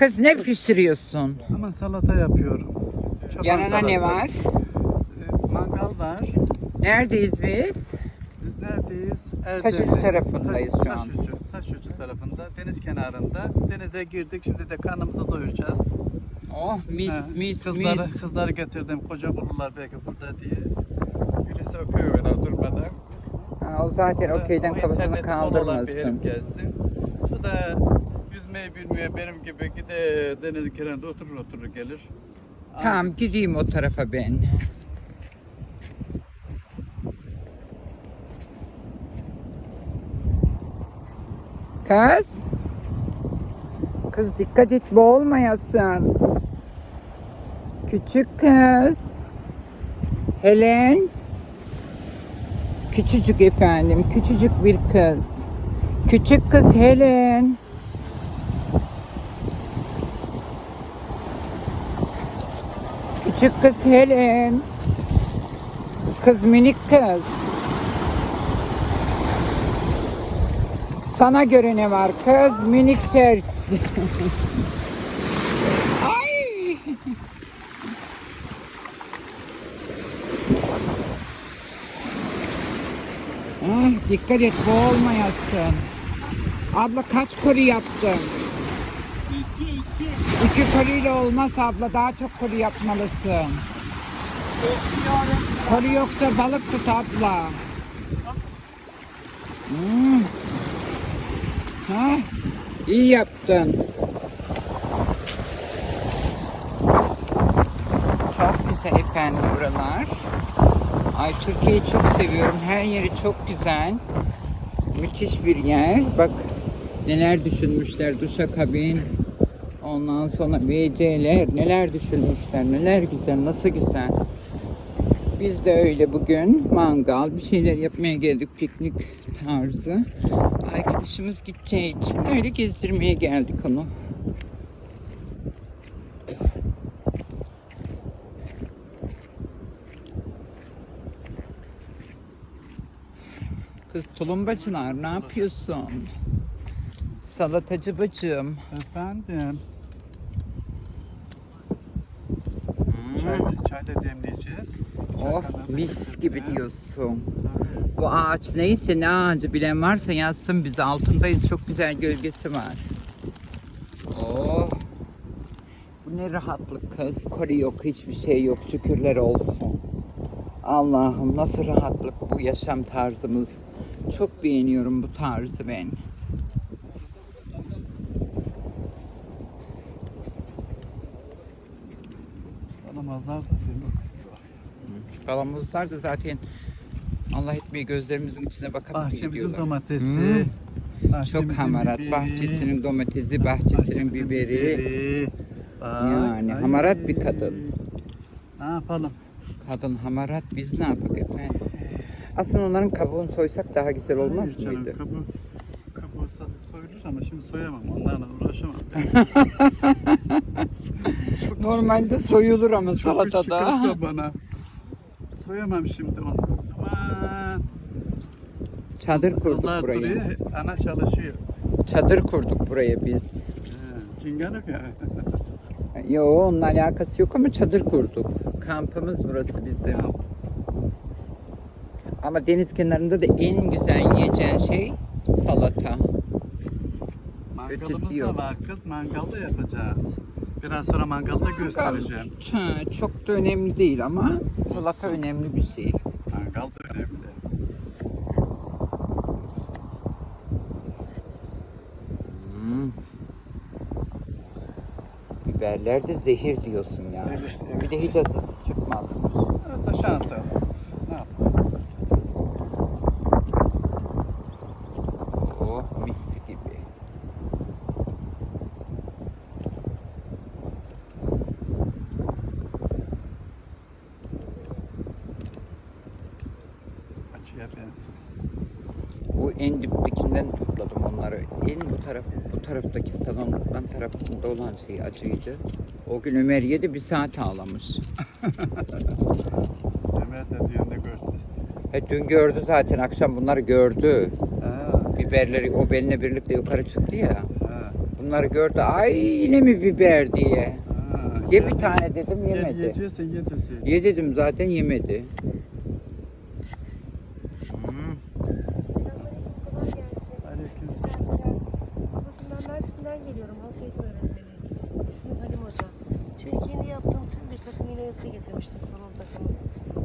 Kız ne pişiriyorsun? Ama salata yapıyorum. Çoban Yanına ne salatası. var? Ee, Mangal var. Neredeyiz biz? Biz neredeyiz? Taşucu tarafındayız şu an. Taşucu, Taşucu tarafında, deniz kenarında. Denize girdik, şimdi de karnımızı doyuracağız. Oh mis Ha, mis kızları, mis. Kızları getirdim, koca bulurlar belki burada diye. Birisi öpüyor beni durmadan. Ha, o zaten okeyden kafasını interneti bol olan bir kaldırmasın. herif gelsin. Bu da yüzmeyi bilmiyor benim gibi gide deniz kenarında oturur oturur gelir. Tamam gideyim o tarafa ben. Kız. Kız dikkat et boğulmayasın. Küçük kız. Helen. Küçücük efendim, küçücük bir kız. Küçük kız Helen. Küçük kız Helen. Kız minik kız. Sana göre ne var kız? Minik ser. Ay! Ah, dikkat et boğulmayasın. Abla kaç kuru yaptın? İki koruyla olmaz abla. Daha çok koru yapmalısın. Koru yoksa balık tut abla. Hmm. Ha? İyi yaptın. Çok güzel efendim buralar. Ay Türkiye'yi çok seviyorum. Her yeri çok güzel. Müthiş bir yer. Bak neler düşünmüşler. Duşakabin. Ondan sonra WC'ler. Neler düşünmüşler. Neler güzel. Nasıl güzel. Biz de öyle bugün mangal bir şeyler yapmaya geldik piknik tarzı. Arkadaşımız gideceği için öyle gezdirmeye geldik onu. Kız tulumbacılar ne yapıyorsun? Salatacı bacım. Efendim, Hmm. çay, da- çay da demleyeceğiz. Oh Çaydanlığı mis gibi diyorsun. Bu ağaç neyse ne ağacı bilen varsa yazsın bize. Altındayız çok güzel gölgesi var. Oh. Bu ne rahatlık kız. Kori yok hiçbir şey yok şükürler olsun. Allah'ım nasıl rahatlık bu yaşam tarzımız. Çok beğeniyorum bu tarzı ben. Alamazlar da film o kız gibi. Balamızlar da zaten Allah etmeyi gözlerimizin içine bakıp Bahçemizin domatesi. Hmm. bahçemizin Çok hamarat. biberi, Bahçesinin domatesi, bahçesinin biberi. Bak, Yani ay. hamarat bir kadın. Ne yapalım? Kadın hamarat biz ne yapak efendim? Aslında onların kabuğunu soysak daha güzel olmaz Hayır canım, mıydı? Kabuğu, kabuğu soyulur ama şimdi soyamam. Onlarla uğraşamam. Çok Normalde soyulur ama çok salatada. çıkartma bana. Soyamam şimdi onu. Aman. Çadır kurduk Kızlar buraya. duruyor, ana çalışıyor. Çadır kurduk buraya biz. He, Cinganık yani. Yo onunla alakası yok ama çadır kurduk. Kampımız burası bizim. Ama deniz kenarında da en güzel yiyeceğin şey salata. Mangalımız da var kız. Mangalda yapacağız. Biraz sonra mangalda göstereceğim. Ha, çok da önemli değil ama salata önemli bir şey. Mangal da önemli. Hmm. Biberler de zehir diyorsun ya. Evet, evet. Bir de hiç acısı çıkmazmış. Evet, da şans da. Ne yapalım? Oh mis gibi. Açıya benziyor. Bu en diptekinden topladım onları. En bu taraf, bu taraftaki salondan tarafında olan şey acıydı. O gün Ömer yedi bir saat ağlamış. Ömer de düğünde görsen istiyor. He, dün gördü zaten akşam bunları gördü. Ha, Biberleri o benimle birlikte yukarı çıktı ya. ha. Bunlar Bunları gördü. Ay yine mi biber diye. Ha, Ye bir tane dedim yemedi. Yiyecekse ye deseydin. Ye dedim zaten yemedi. Hmm. Selamünaleyküm, kolay gelsin. Aleykümselam. Ablacığım Mersin'den geliyorum, halk eğitim öğretmeniyim. İsmim Halim Hoca. Türkiye'de yaptığım tüm bir takım iğnesi getirmiştim salon takımı.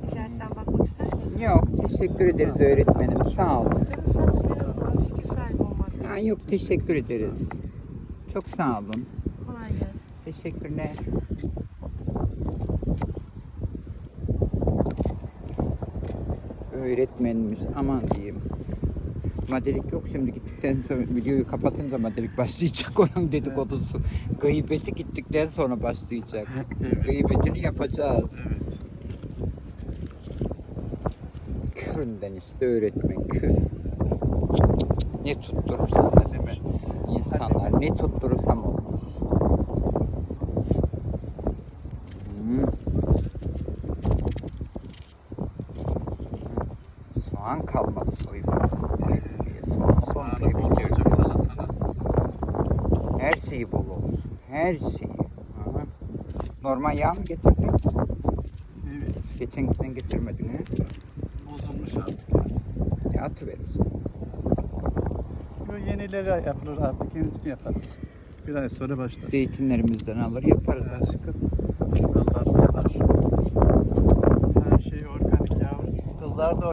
Rica etsem bakmak ister misin? Yok teşekkür ederiz öğretmenim sağ olun. Canı sağ olsun en azından fikir sahibi olmak. Ha, yok teşekkür ederiz. Çok sağ olun. Kolay gelsin. Teşekkürler. Öğretmenmiş aman diyeyim. Madelik yok şimdi gittikten sonra videoyu kapatınca madelik başlayacak onun dedikodusu. Gıybeti gittikten sonra başlayacak. Evet. Gıybetini yapacağız. Evet. Küründen işte öğretmen kür. Ne tutturursam Ne demek? insanlar ne tutturursam olmuş. Her şeyi bol olsun. Her şeyi. Ha. Normal yağ mı getirdin? Evet. Geçen giden getirmedin ha? Bozulmuş artık. Ya atıverirsin. Yo, yenileri yapılır artık. Yenisini yaparız. Bir ay sonra başlar. Zeytinlerimizden alır yaparız aşkım. Kızlar